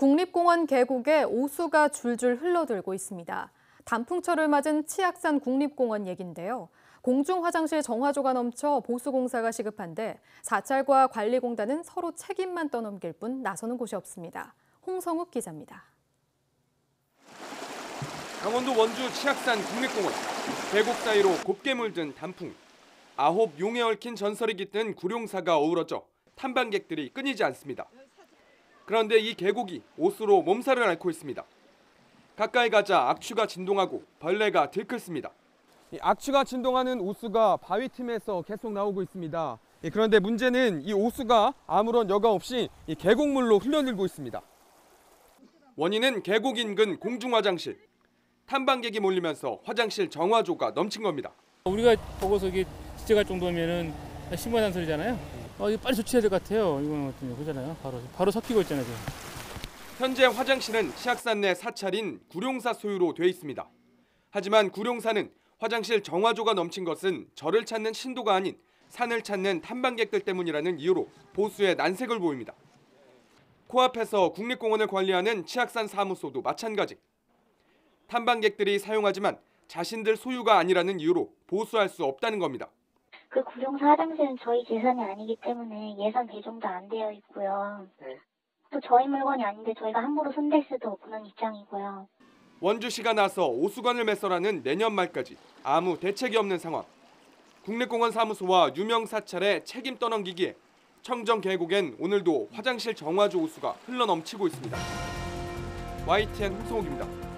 국립공원 계곡에 오수가 줄줄 흘러들고 있습니다. 단풍철을 맞은 치악산 국립공원 얘긴데요. 공중 화장실 정화조가 넘쳐 보수공사가 시급한데 사찰과 관리공단은 서로 책임만 떠넘길 뿐 나서는 곳이 없습니다. 홍성욱 기자입니다. 강원도 원주 치악산 국립공원 계곡 사이로 곱게 물든 단풍 아홉 용에 얽힌 전설이 깃든 구룡사가 어우러져 탐방객들이 끊이지 않습니다. 그런데 이 계곡이 오수로 몸살을 앓고 있습니다. 가까이 가자 악취가 진동하고 벌레가 들끓습니다. 이 악취가 진동하는 오수가 바위 틈에서 계속 나오고 있습니다. 예, 그런데 문제는 이 오수가 아무런 여과 없이 이 계곡물로 흘러들고 있습니다. 원인은 계곡 인근 공중 화장실. 탐방객이 몰리면서 화장실 정화조가 넘친 겁니다. 우리가 보고서 이게 지적할 정도면은 심각한 소리잖아요. 어, 이거 빨리 조치해야 될 것 같아요. 이거는 어떤 그잖아요. 바로 바로 섞이고 있잖아요. 지금. 현재 화장실은 치악산 내 사찰인 구룡사 소유로 돼 있습니다. 하지만 구룡사는 화장실 정화조가 넘친 것은 절을 찾는 신도가 아닌 산을 찾는 탐방객들 때문이라는 이유로 보수의 난색을 보입니다. 코앞에서 국립공원을 관리하는 치악산 사무소도 마찬가지. 탐방객들이 사용하지만 자신들 소유가 아니라는 이유로 보수할 수 없다는 겁니다. 그 구룡사 화장실은 저희 재산이 아니기 때문에 예산 배정도 안 되어 있고요. 또 저희 물건이 아닌데 저희가 함부로 손댈 수도 없는 입장이고요. 원주시가 나서 오수관을 매설하는 내년 말까지 아무 대책이 없는 상황. 국립공원 사무소와 유명 사찰에 책임 떠넘기기에 청정 계곡엔 오늘도 화장실 정화조 오수가 흘러넘치고 있습니다. YTN 홍성욱입니다.